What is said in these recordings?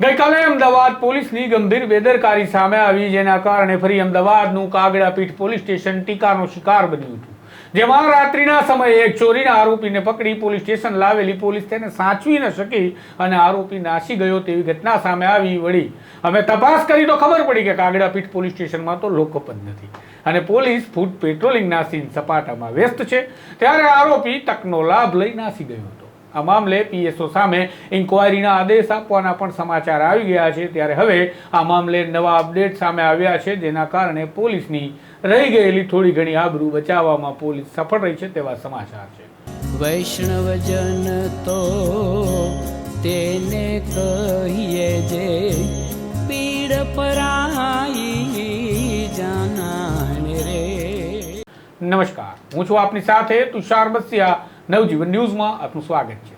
ગઈકાલે અમદાવાદ પોલીસની ગંભીર બેદરકારી સામે આવી, જેના કારણે ફરી અમદાવાદનું કાગડાપીઠ પોલીસ સ્ટેશન ટીકાનો શિકાર બન્યું હતું. જેમાં રાત્રિના સમયે એક ચોરીના આરોપીને પકડી પોલીસ સ્ટેશન લાવેલી પોલીસ તેને સાચવી ન શકી અને આરોપી નાસી ગયો તેવી ઘટના સામે આવી વળી. અમે તપાસ કરી તો ખબર પડી કે કાગડાપીઠ પોલીસ સ્ટેશનમાં તો લોકો પણ નથી. અને પોલીસ ફૂટ પેટ્રોલિંગના સીન સપાટામાં વ્યસ્ત છે. ત્યારે આરોપી તકનો લાભ લઈ નાસી ગયો આ મામલે પીએસઓ સામે ઇન્કવાયરીના આદેશ આપવાના પણ સમાચાર આવી ગયા છે. ત્યારે હવે આ મામલે નવા અપડેટ સામે આવ્યા છે જેના કારણે પોલીસની રહી ગયેલી થોડી ઘણી આબરૂ બચાવવામાં પોલીસ સફળ રહી છે તેવા સમાચાર છે. વૈષ્ણવજન તો તેને કહીએ જે પીડ પરાઈ જાનાને રે. નમસ્કાર હું છું આપની સાથે તુષાર બસિયા. નવજીવન ન્યૂઝમાં આપનું સ્વાગત છે.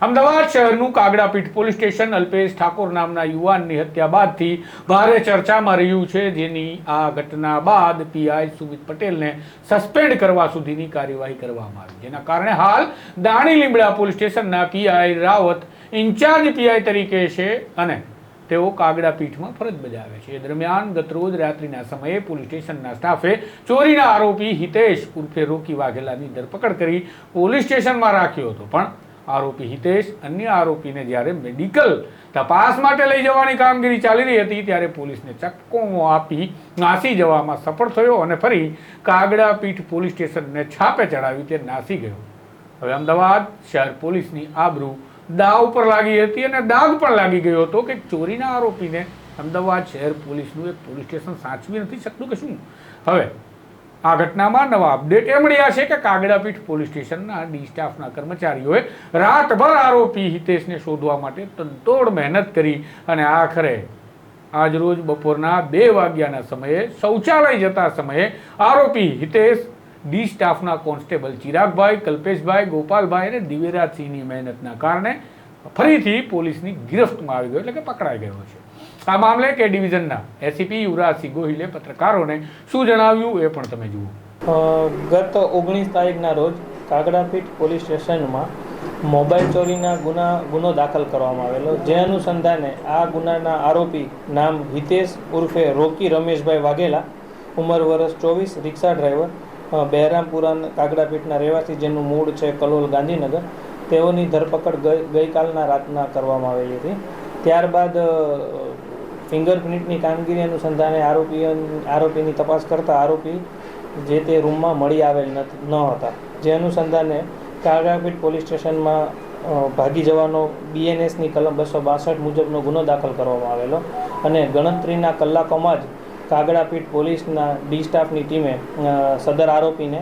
અમદાવાદ શહેરનું કાગડાપીઠ પોલીસ સ્ટેશન અલ્પેશ ઠાકોર નામના યુવાનની હત્યા બાદથી ભારે ચર્ચામાં રહ્યું છે, જેની આ ઘટના બાદ પીઆઈ સુમિત પટેલને સસ્પેન્ડ કરવા સુધીની કાર્યવાહી કરવામાં આવી. જેના કારણે હાલ દાણી લીમડા પોલીસ સ્ટેશનના પીઆઈ રાવત ઇન્ચાર્જ પીઆઈ તરીકે છે અને તેઓ કાગડા પીઠમાં ફરજ બજાવે છે. એ દરમિયાન ગતરોજ રાત્રિના સમયે પોલીસ સ્ટેશનના સ્ટાફે ચોરીના આરોપી હિતેશ ઉર્ફે રોકી વાઘેલાની ધરપકડ કરી પોલીસ સ્ટેશનમાં રાખ્યો હતો. પણ આરોપી હિતેશ અન્ય આરોપીને જ્યારે મેડિકલ તપાસ માટે લઈ જવાની કામગીરી ચાલી રહી હતી, ત્યારે પોલીસને ચક્કો આપી નાસી જવામાં સફળ થયો અને ફરી કાગડા પીઠ પોલીસ સ્ટેશનને છાપે ચડાવી તે નાસી ગયો. હવે અમદાવાદ શહેર પોલીસની આબરૂ દાવ પર લાગી હતી અને દાગ પણ લાગી ગયો હતો કે ચોરીના આરોપીને અમદાવાદ શહેર પોલીસનું એક પોલીસ સ્ટેશન સાચવી નથી શકતું કે શું? હવે, આ ઘટનામાં નવા અપડેટ એ મળ્યા છે કે કાગડાપીઠ પોલીસ સ્ટેશનના ડી સ્ટાફના કર્મચારીઓએ રાતભર આરોપી હિતેશને શોધવા માટે તંતોડ મહેનત કરી અને આખરે આજરોજ બપોરના બે વાગ્યાના સમયે શૌચાલય જતા સમયે આરોપી હિતેશ ડી સ્ટાફના કોન્સ્ટેબલ ચિરાગભાઈ, કલ્પેશભાઈ, ગોપાલભાઈ અને દિવ્યરાજસિંહની મહેનતના કારણે ફરીથી પોલીસની ગિરફ્તમાં આવી ગયો, એટલે કે પકડાઈ ગયો છે. આ મામલે કે ડિવિઝનના એસીપી યુવરાજસિંહ ગોહિલે પત્રકારોને શું જણાવ્યું એ પણ તમે જુઓ. ગત ઓગણીસ તારીખના રોજ કાગડાપીઠ પોલીસ સ્ટેશનમાં મોબાઈલ ચોરીના ગુના, ગુનો દાખલ કરવામાં આવેલો. જે અનુસંધાને આ ગુનાના આરોપી નામ હિતેશ ઉર્ફે રોકી રમેશભાઈ વાઘેલા, ઉંમર વર્ષ ચોવીસ, રિક્ષા ડ્રાઈવર બહેરામપુરા કાગડાપીઠના રહેવાસી જેનું મૂળ છે કલોલ ગાંધીનગર, તેઓની ધરપકડ ગઈ, ગઈકાલના રાતના કરવામાં આવેલી હતી. ત્યારબાદ ફિંગરપ્રિન્ટની કામગીરી અનુસંધાને આરોપી આરોપીની તપાસ કરતા આરોપી જે તે રૂમમાં મળી આવેલ ન હતા. જે અનુસંધાને કાગડાપીઠ પોલીસ સ્ટેશનમાં ભાગી જવાનો બીએનએસની કલમ બસો બાસઠ મુજબનો ગુનો દાખલ કરવામાં આવેલો અને ગણતરીના કલાકોમાં જ કાગડાપીઠ પોલીસના ડી સ્ટાફની ટીમે સદર આરોપીને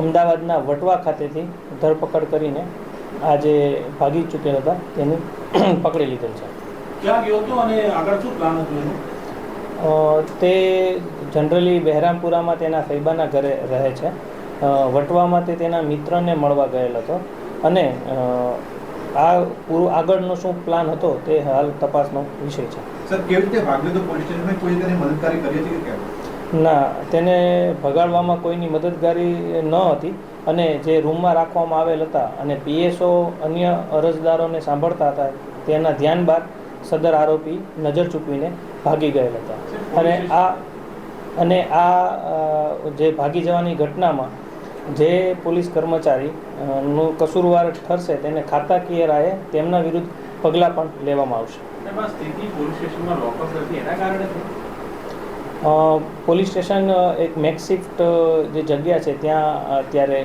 અમદાવાદના વટવા ખાતેથી ધરપકડ કરીને આજે ભાગી ચૂકેલ હતા. તેને પકડી લીધેલ છે. ક્યાં ગયો હતો અને આગળ શું પ્લાન હતું તે જનરલી બહેરામપુરામાં તેના ફૈબાના ઘરે રહે છે. વટવામાં તે તેના મિત્રને મળવા ગયેલ હતો. અને આ પૂરું આગળનો શું પ્લાન હતો તે હાલ તપાસનો વિષય છે. સર કેવી રીતે ભાગ્યો તો પોલીસ સ્ટેશનમાં કોઈ તેને મદદકારી કરી હતી કે કેમ? ના તેને ભગાડવામાં કોઈની મદદગારી ન હતી અને જે રૂમમાં રાખવામાં આવેલ હતા અને પીએસઓ અન્ય અરજદારોને સાંભળતા હતા તેના ધ્યાન બાદ સદર આરોપી નજર ચૂકવીને ભાગી ગયેલ હતા. અને આ અને આ જે ભાગી જવાની ઘટનામાં જે પોલીસ કર્મચારી નું કસૂરવાર ઠરશે તેને ખાતાકીય રાહે તેમના વિરુદ્ધ પગલાં પણ લેવામાં આવશે. પોલીસ સ્ટેશન એક મેકશિફ્ટ જે જગ્યા છે ત્યાં અત્યારે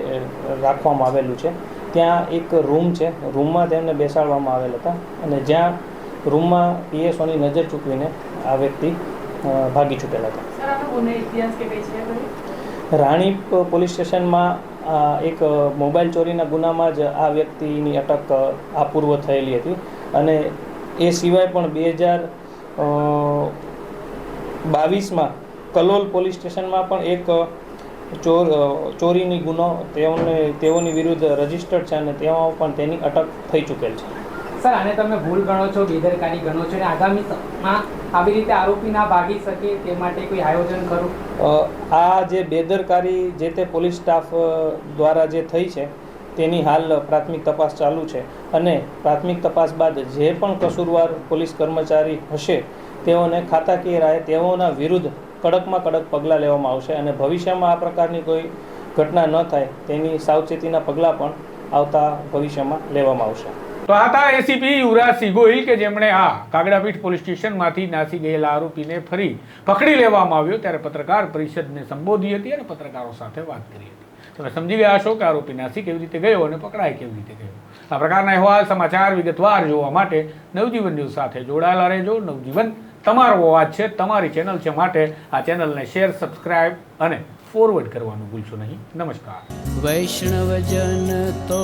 રાખવામાં આવેલું છે. ત્યાં એક રૂમ છે રૂમમાં તેમને બેસાડવામાં આવેલ હતા અને જ્યાં રૂમમાં પીએસઓની નજર ચૂકવીને આ વ્યક્તિ ભાગી છૂટેલા હતા. રાણીપ પોલીસ સ્ટેશનમાં એક મોબાઈલ ચોરીના ગુનામાં જ આ વ્યક્તિની અટક અપૂર્વ થયેલી હતી. અને એ સિવાય પણ બે હજાર બાવીસમાં કલોલ પોલીસ સ્ટેશનમાં પણ એક ચોર ચોરીની ગુનો તેઓને, તેઓની વિરુદ્ધ રજિસ્ટર્ડ છે અને તેમાં પણ તેની અટક થઈ ચૂકેલ છે. સર, આને તમે ભૂલ ગણો છો, બેદરકારી ગણો છો, અને આગામી સમયમાં આવી રીતે આરોપી ના ભાગી શકે તે માટે કોઈ આયોજન ખરું? આ જે બેદરકારી જે તે પોલીસ સ્ટાફ દ્વારા જે થઈ છે, તેની હાલ પ્રાથમિક તપાસ ચાલુ છે. અને પ્રાથમિક તપાસ બાદ જે પણ કસૂરવાર પોલીસ કર્મચારી હશે, તેઓને ખાતાકીય રાહે, તેઓના વિરુદ્ધ કડકમાં કડક પગલાં લેવામાં આવશે અને ભવિષ્યમાં આ પ્રકારની કોઈ ઘટના ન થાય, તેની સાવચેતીના પગલાં પણ આવતા ભવિષ્યમાં લેવામાં આવશે. તો હતા એસીપી યુવરાજસિંહ ગોહિલ કે જેમણે આ કાગડાપીઠ પોલીસ સ્ટેશનમાંથી નાસી ગયેલા આરોપીને ફરી પકડી લેવામાં આવ્યો ત્યારે પત્રકાર પરિષદને સંબોધી હતી અને પત્રકારો સાથે વાત કરી હતી. તમે સમજી ગયા હશો કે આરોપી નાસી કેવી રીતે ગયો અને પકડાય કેવી રીતે ગયો. આ પ્રકારના અહેવાલ, સમાચાર વિગતવાર જોવા માટે નવજીવન ન્યૂઝ સાથે જોડાયેલા રહેજો. નવજીવન, તમારો અવાજ છે, તમારી ચેનલ છે માટે આ ચેનલને શેર, સબસ્ક્રાઇબ અને ફોરવર્ડ કરવાનું ભૂલશો નહીં. નમસ્કાર. વૈષ્ણવજન તો